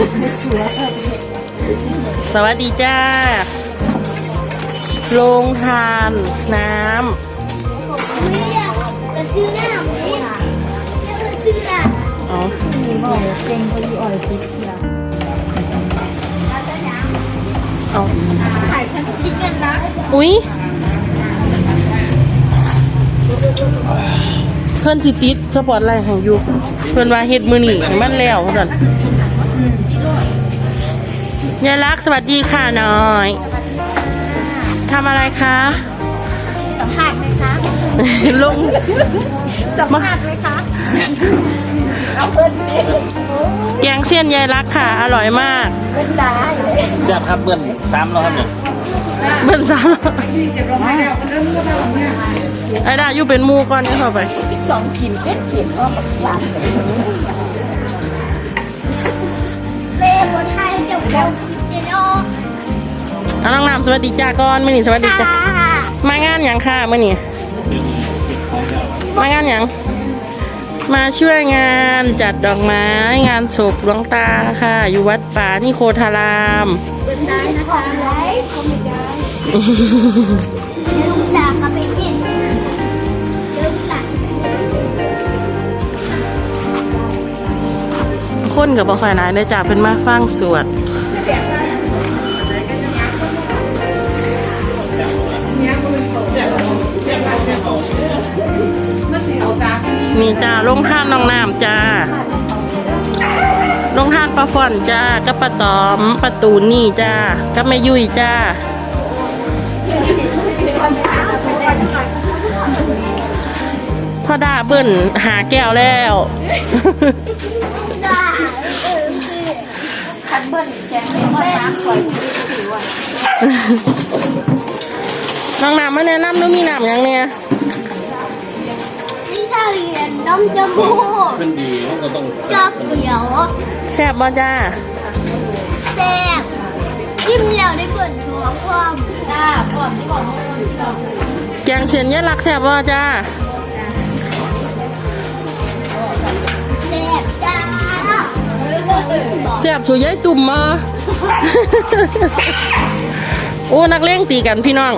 สวัสดีจ้า โรงทานน้ไม่อยากจะซื้อหน้าหมจะซื้อหน้าำเอามีบ่อเก่งก็อยู่อ่อยสิเที่ยวเอาถ่ายฉันคิดเงินนะ อุ๊ยเพื่อนสิติดสปอร์ตไลท์ของยูเพื่อนว่าเฮ็ดมือหนีมันแล้วสั่น ยายรักสวัสดีค่ะน้อยทำอะไรคะสัมผัสไหมคะลงสัมผัสไหมคะเอาเงินแกงเสี้ยนยายรักค่ะ อร่อยมากเป็นได้แซ่บครับเบิ้ลซ้ำแล้วครับเนี่ยเบิ่นซ้ำไอ้ดาอยู่เป็นหมูก่อนนี่เข้าไปสองกินเป็ดเขียนก็แบบหวานเล่บนไทยเจ้าของเจนอ เอาน้องน้ำสวัสดีจ้าก่อนมื่อนี้สวัสดีจ้าค่ะมางานหยังค่ะมื่อนี้มางานหยังมาช่วยงานจัดดอกไม้งานศพหลวงตาค่ะ อยู่วัดป่านิโคธารามเป็นได้นะคะได้เขาไม่ได้เดี๋ยวลุงตาเขาไปกินเดี๋ยวลุงตาคนกับบ่ค่อยหลายเลยจ้าเป็นมาฟังสวด มีจ้าลงท่านน้องน้ำจ้าลงท่านปลาฟอนจ้ากับปลาตอมปลาตูนนี่จ้ากับแม่ยุ้ยจ้าพ่อดาเบิ่นหาแก้วแล้วคันเบิ้ลแกงเป็นว่าน้ำคอยผิวอะน้องน้ำมาแนะนำดูมีน้ำยังเนี่ย นี่ถ้าเรียนน้ำจมูกเป็นดีเขาก็ต้องชอบเขียวแซ่บบ่จ้าแซ่บจิ้มแล้วได้เปิดหัวความจ้าก่อนที่บอกว่าคนที่บอกแกงเสียนยายรักแซ่บบ่จ้าแซ่บจ้าแซ่บสุยายตุ่มมาโอ้นักเลงตีกันพี่น้อง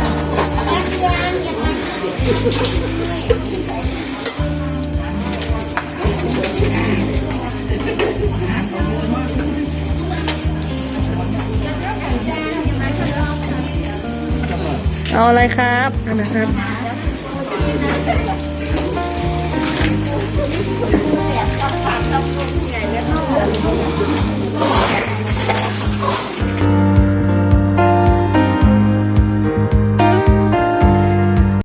เอาอะไรครับนะครับ